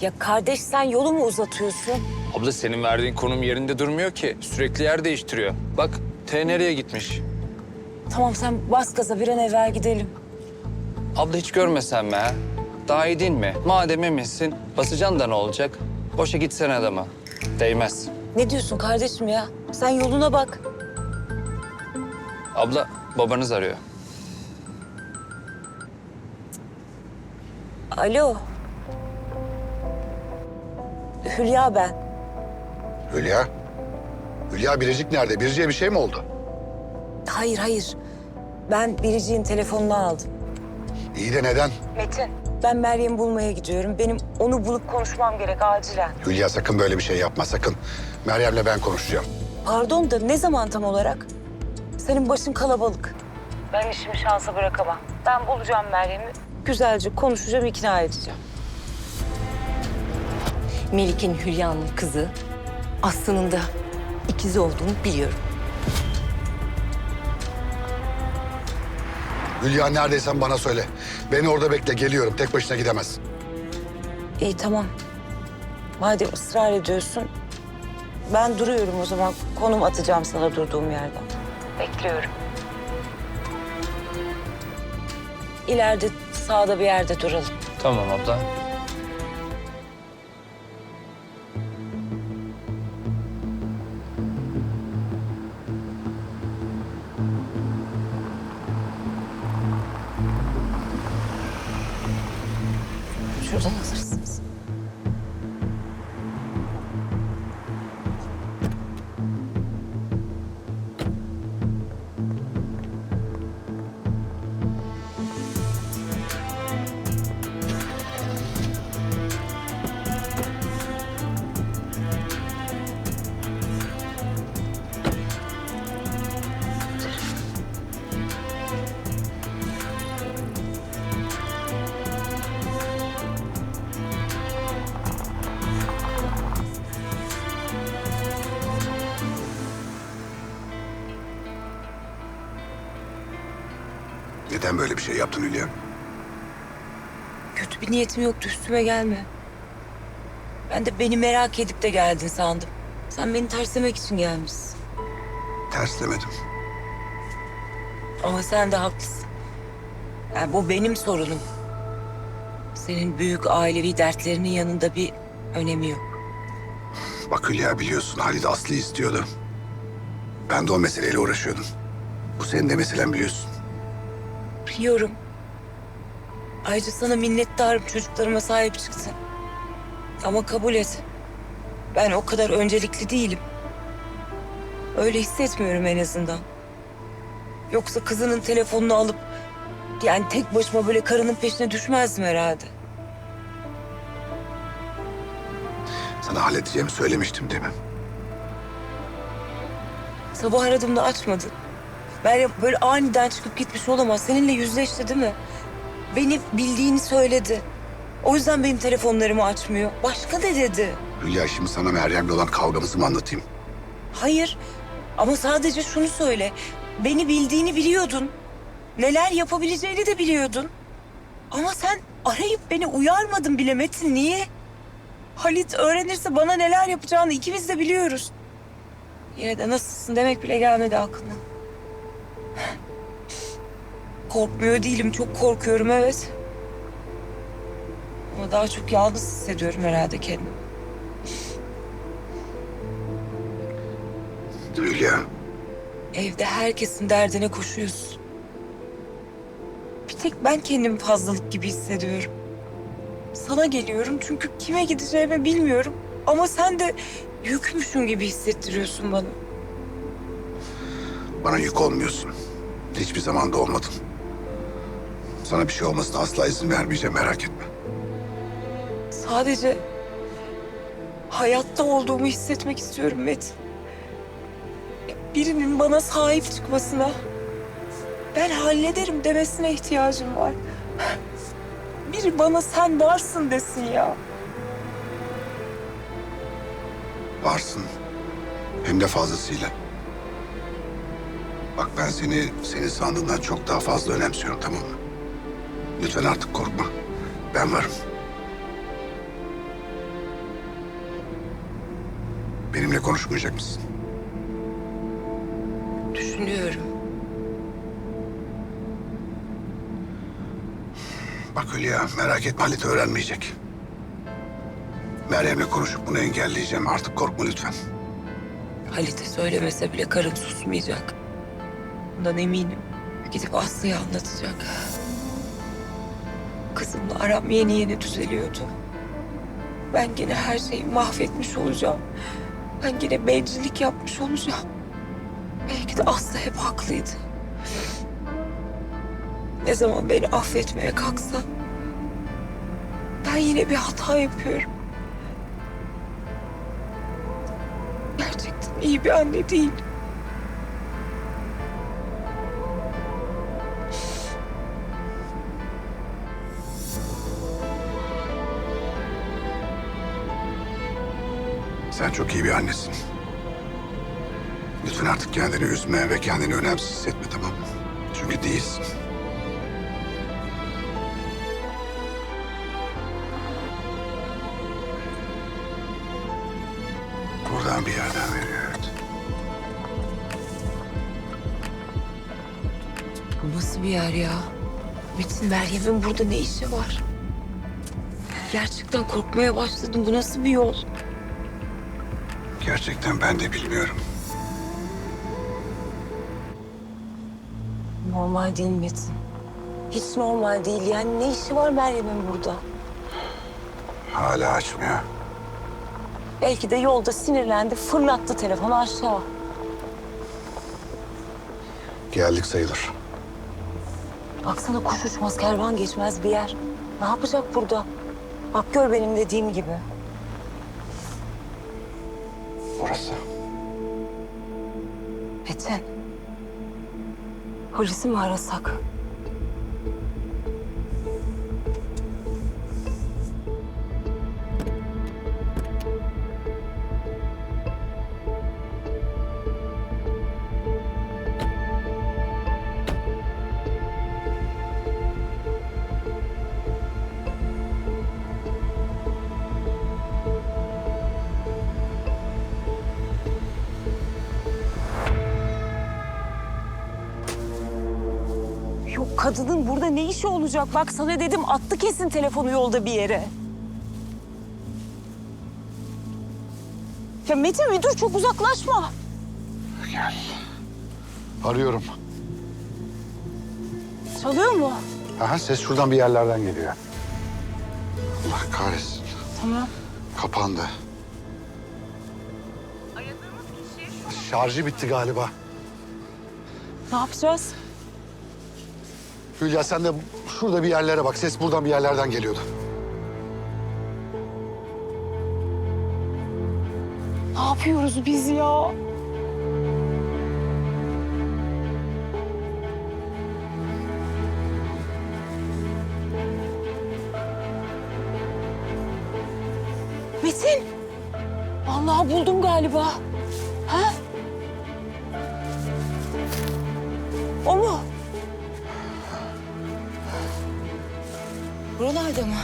Ya kardeş sen yolu mu uzatıyorsun? Abla senin verdiğin konum yerinde durmuyor ki. Sürekli yer değiştiriyor. Bak T nereye gitmiş? Tamam sen bas gaza bir an evvel gidelim. Abla hiç görmesen mi ha? Daha iyi değil mi? Madem eminsin basacaksın da ne olacak? Boşa gitsen adama. Değmez. Ne diyorsun kardeşim ya? Sen yoluna bak. Abla babanız arıyor. Alo. Hülya ben. Hülya? Hülya Biricik nerede? Biricik'e bir şey mi oldu? Hayır hayır. Ben Biricik'in telefonunu aldım. İyi de neden? Metin. Ben Meryem'i bulmaya gidiyorum. Benim onu bulup konuşmam gerek acilen. Hülya sakın böyle bir şey yapma sakın. Meryem'le ben konuşacağım. Pardon da ne zaman tam olarak? Senin başın kalabalık. Ben işimi şansa bırakamam. Ben bulacağım Meryem'i. Güzelce konuşacağım, ikna edeceğim. Melik'in Hülya'nın kızı Aslı'nın da ikizi olduğunu biliyorum. Hülya neredeysen bana söyle. Beni orada bekle geliyorum. Tek başına gidemez. İyi tamam. Madem ısrar ediyorsun, ben duruyorum o zaman. Konum atacağım sana durduğum yerden. Bekliyorum. İleride sağda bir yerde duralım. Tamam abla. Böyle bir şey yaptın Hülya? Kötü bir niyetim yoktu üstüme gelme. Ben de beni merak edip de geldin sandım. Sen beni terslemek için gelmişsin. Terslemedim. Ama sen de haklısın. Yani bu benim sorunum. Senin büyük ailevi dertlerinin yanında bir önemi yok. Bak Hülya biliyorsun Halit Aslı istiyordu. Ben de o meseleyle uğraşıyordum. Bu senin de meselen biliyorsun. Biliyorum. Ayrıca sana minnettarım çocuklarıma sahip çıktın. Ama kabul et. Ben o kadar öncelikli değilim. Öyle hissetmiyorum en azından. Yoksa kızının telefonunu alıp... Yani tek başıma böyle karının peşine düşmezdim herhalde. Sana halledeceğimi söylemiştim değil mi? Sabah aradığımda açmadın. Meryem böyle aniden çıkıp gitmiş olamaz. Seninle yüzleşti değil mi? Beni bildiğini söyledi. O yüzden benim telefonlarımı açmıyor. Başka ne dedi? Hülya şimdi sana Meryem'le olan kavgamızı mı anlatayım? Hayır. Ama sadece şunu söyle. Beni bildiğini biliyordun. Neler yapabileceğini de biliyordun. Ama sen arayıp beni uyarmadın bile Metin. Niye? Halit öğrenirse bana neler yapacağını ikimiz de biliyoruz. Yine de nasılsın demek bile gelmedi aklına. Korkmuyor değilim. Çok korkuyorum evet. Ama daha çok yalnız hissediyorum herhalde kendimi. Hülya Evde herkesin derdine koşuyorsun. Bir tek ben kendimi fazlalık gibi hissediyorum. Sana geliyorum çünkü kime gideceğimi bilmiyorum. Ama sen de yükmüşün gibi hissettiriyorsun bana. bana yük olmuyorsun. Hiçbir zaman da olmadın. Sana bir şey olmasına asla izin vermeyeceğim merak etme. Sadece hayatta olduğumu hissetmek istiyorum Metin. Birinin bana sahip çıkmasına, ben hallederim demesine ihtiyacım var. Biri bana sen varsın desin ya. Varsın. Hem de fazlasıyla. Bak ben seni senin sandığından çok daha fazla önemsiyorum tamam mı? Lütfen artık korkma. Ben varım. Benimle konuşmayacak mısın? Düşünüyorum. Bak Hülya merak etme Halit öğrenmeyecek. Meryem'le konuşup bunu engelleyeceğim. Artık korkma lütfen. Halit'e söylemese bile karım susmayacak. Bundan eminim. Gidip Aslı'ya anlatacak. Kızımla aram yeni yeni düzeliyordu. Ben yine her şeyi mahvetmiş olacağım. Ben yine bencillik yapmış olacağım. Belki de Aslı hep haklıydı. Ne zaman beni affetmeye kalksa... ...ben yine bir hata yapıyorum. Gerçekten iyi bir anne değil. Sen çok iyi bir annesin. Lütfen artık kendini üzme ve kendini önemsiz hissetme tamam mı? Çünkü değilsin. Buradan bir yerden veriyor. evet. Bu nasıl bir yer ya? Metin Meryem'in burada ne işi var? Gerçekten korkmaya başladım. Bu nasıl bir yol? Gerçekten ben de bilmiyorum. Normal değil Metin. Hiç normal değil. Yani ne işi var Meryem'in burada? Hala açmıyor. Belki de yolda sinirlendi, fırlattı telefonu aşağı. Geldik sayılır. Baksana kuş uçmaz, kervan geçmez bir yer. Ne yapacak burada? Bak gör benim dediğim gibi. Orası. Metin. Polisi mi arasak? Kadının burada ne işi olacak? Bak sana dedim attı kesin telefonu yolda bir yere. Ya Metin bir dur çok uzaklaşma. Gel. Arıyorum. Çalıyor mu? Aha, ses şuradan bir yerlerden geliyor. Allah kahretsin. Tamam. Kapandı. Şarjı bitti galiba. Ne yapacağız? Hülya sen de şurada bir yerlere bak. Ses buradan bir yerlerden geliyordu. Ne yapıyoruz biz ya? Metin. Vallahi buldum galiba. Ha? O mu? Buralarda mı?